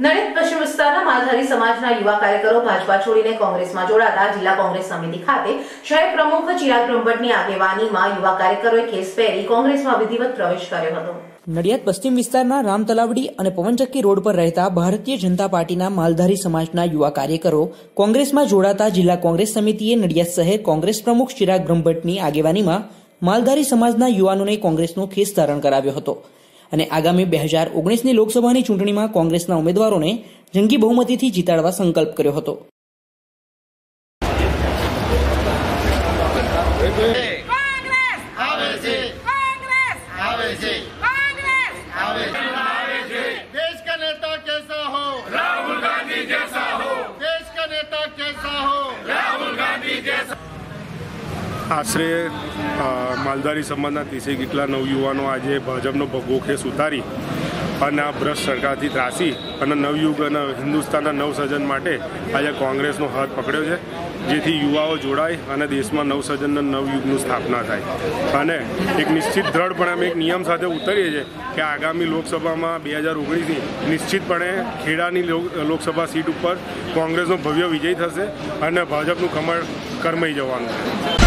નડિયાદ પશ્ચિમ વિસ્તારના માલધારી સમાજના યુવા કાર્યકરો ભાજપા છોડીને કોંગ્રેસમાં જોડાતા જિલ્લા કોંગ્રેસ સમિતિ ખાતે શહેર પ્રમુખ ચિરાગ બ્રહ્મભટ્ટની આગેવાનીમાં યુવા કાર્યકરોએ કેસ પહેરી કોંગ્રેસમાં વિધિવત પ્રવેશ કર્યો હતો. નડિયાદ પશ્ચિમ વિસ્તારના રામ અને પવનચક્કી રોડ પર રહેતા ભારતીય જનતા પાર્ટીના માલધારી સમાજના યુવા કાર્યકરો કોંગ્રેસમાં જોડાતા જિલ્લા કોંગ્રેસ સમિતિએ નડિયાદ શહેર કોંગ્રેસ પ્રમુખ ચિરાગ બ્રહ્મભટ્ટની આગેવાનીમાં માલધારી સમાજના યુવાનોને કોંગ્રેસનો ખેસ ધારણ કરાવ્યો હતો. અને આગામી બે હજાર ઓગણીસની લોકસભાની ચૂંટણીમાં કોંગ્રેસના ઉમેદવારોને જંગી બહુમતીથી જીતાડવા સંકલ્પ કર્યો હતો. કોંગ્રેસ! આવે છે. કોંગ્રેસ! આવે છે. કોંગ્રેસ! આવે આશરે માલધારી સમાજના ત્રીસેક કેટલા નવયુવાનો આજે ભાજપનો ભગવો ખેસ ઉતારી અને આ ભ્રષ્ટ સરકારથી ત્રાસી અને નવયુગ અને હિન્દુસ્તાનના નવસર્જન માટે આજે કોંગ્રેસનો હાથ પકડ્યો છે, જેથી યુવાઓ જોડાય અને દેશમાં નવસર્જન નવયુગનું સ્થાપના થાય. અને એક નિશ્ચિત દ્રઢપણે અમે એક નિયમ સાથે ઉતરીએ છીએ કે આગામી લોકસભામાં બે હજાર ઓગણીસની નિશ્ચિતપણે ખેડાની લોક- લોકસભા સીટ ઉપર કોંગ્રેસનો ભવ્ય વિજય થશે અને ભાજપનું કમળ કરમાઈ જવાનું. છે